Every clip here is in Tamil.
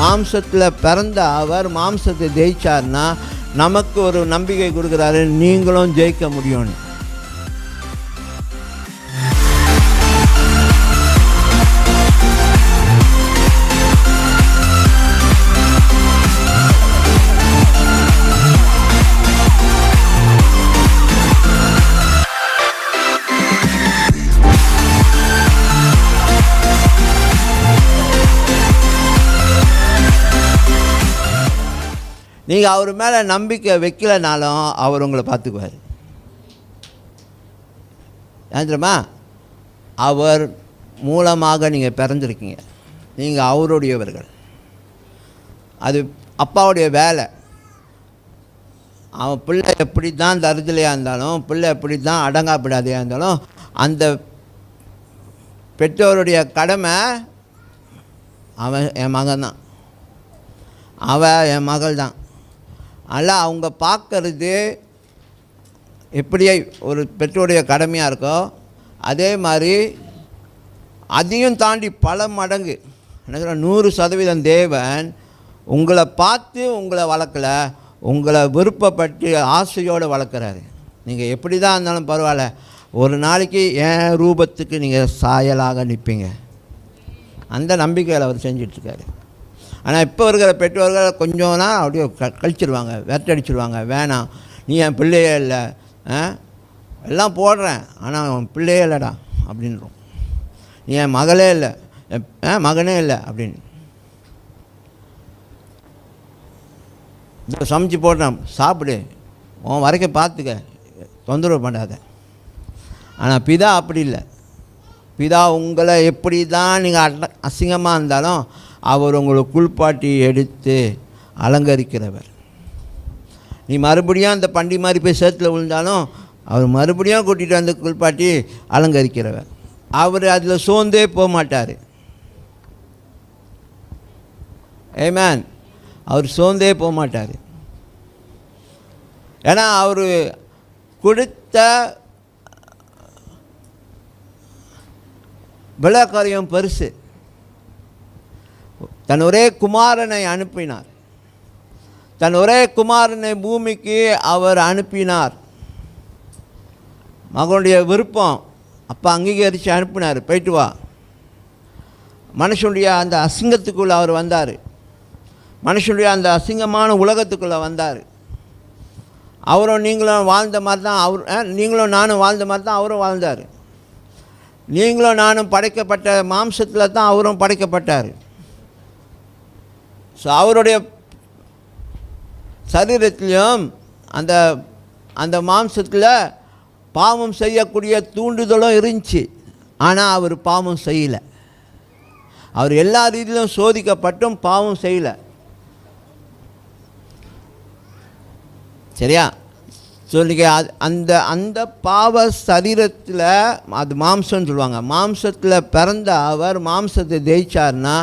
மாம்சத்தில் பிறந்த அவர் மாம்சத்தை ஜெயிச்சார்னா நமக்கு ஒரு நம்பிக்கை கொடுக்குறாரு நீங்களும் ஜெயிக்க முடியும்னு. நீங்கள் அவர் மேலே நம்பிக்கை வைக்கலைனாலும் அவர் உங்களை பார்த்துக்குவார். ஏந்திரமா அவர் மூலமாக நீங்கள் பிறந்திருக்கீங்க. நீங்கள் அவருடையவர்கள். அது அப்பாவுடைய வேலை. அவன் பிள்ளை எப்படி தான் தருதலையாக இருந்தாலும் பிள்ளை எப்படி தான் அடங்காப்பிடாதையாக இருந்தாலும் அந்த பெற்றோருடைய கடமை அவன் என் மகன் தான் அவள் என் மகள் தான் அதனால் அவங்க பார்க்கறது எப்படியே ஒரு பெற்றோருடைய கடமையாக இருக்கோ அதே மாதிரி அதையும் தாண்டி பல மடங்கு என்ன சொல்ற, நூறு சதவீதம் தேவன் உங்களை பார்த்து உங்களை வளர்க்கல உங்களை விருப்பப்பட்டு ஆசையோடு வளர்க்குறாரு. நீங்கள் எப்படி தான் இருந்தாலும் பரவாயில்ல ஒரு நாளைக்கு என் ரூபத்துக்கு நீங்கள் சாயலாக நிற்பீங்க அந்த நம்பிக்கையில் அவர் செஞ்சிட்ருக்காரு. ஆனால் இப்போ இருக்கிற பெற்றோர்கள் கொஞ்சம் தான் அப்படியே க கழிச்சிருவாங்க விரட்டடிச்சிருவாங்க. வேணாம் நீ என் பிள்ளையே இல்லை. ஆ? எல்லாம் போடுறேன். ஆனால் உன் பிள்ளையே இல்லைடா அப்படின்றோம் நீ என் மகளே இல்லை. என் ஆ, மகனே இல்லை அப்படின்னு. இதோ சமைச்சு போடுறேன். சாப்பிடு. உன் வரைக்கும் பார்த்துக்க. தொந்தரவு பண்ணாத. ஆனால் பிதா அப்படி இல்லை. பிதா உங்களை எப்படி தான் நீங்கள் அட அசிங்கமாக இருந்தாலும் அவர் உங்களை குளிப்பாட்டி எடுத்து அலங்கரிக்கிறவர். நீ மறுபடியும் அந்த பண்டி மாதிரி போய் சேர்த்தில் விழுந்தாலும் அவர் மறுபடியும் கூட்டிகிட்டு வந்து குளிப்பாட்டி அலங்கரிக்கிறவர். அவர் அதில் சோர்ந்தே போக மாட்டார். ஏமேன் அவர் சோர்ந்தே போக மாட்டார். ஏன்னா அவர் கொடுத்த விளக்கரையும் பெருசு. தன் ஒரே குமாரனை அனுப்பினார். தன் ஒரே குமாரனை பூமிக்கு அவர் அனுப்பினார். மகனுடைய விருப்பம் அப்பா அங்கீகரித்து அனுப்பினார். போயிட்டு வா. மனுஷனுடைய அந்த அசிங்கத்துக்குள்ளே அவர் வந்தார். மனுஷனுடைய அந்த அசிங்கமான உலகத்துக்குள்ளே வந்தார். அவரும் நீங்களும் வாழ்ந்த மாதிரி தான் அவர் நீங்களும் நானும் வாழ்ந்த மாதிரி தான் அவரும் வாழ்ந்தார். நீங்களும் நானும் படைக்கப்பட்ட மாம்சத்தில் தான் அவரும் படைக்கப்பட்டார். ஸோ அவருடைய சரீரத்திலையும் அந்த அந்த மாம்சத்தில் பாவம் செய்யக்கூடிய தூண்டுதலும் இருந்துச்சு. ஆனால் அவர் பாவம் செய்யலை. அவர் எல்லா ரீதியிலும் சோதிக்கப்பட்டும் பாவம் செய்யலை. சரியா? சொல்லிக்க அது அந்த அந்த பாவ சரீரத்தில் அது மாம்சம்னு சொல்லுவாங்க. மாம்சத்தில் பிறந்த அவர் மாம்சத்தை ஜெயிச்சார்னா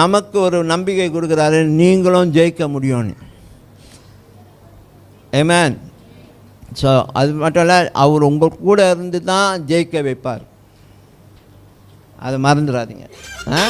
நமக்கு ஒரு நம்பிக்கை கொடுக்குறாரு நீங்களும் ஜெயிக்க முடியும்னு. ஏமேன் ஸோ அது மட்டும் இல்லை அவர் உங்கள் கூட இருந்து தான் ஜெயிக்க வைப்பார். அதை மறந்துடாதீங்க. ஆ?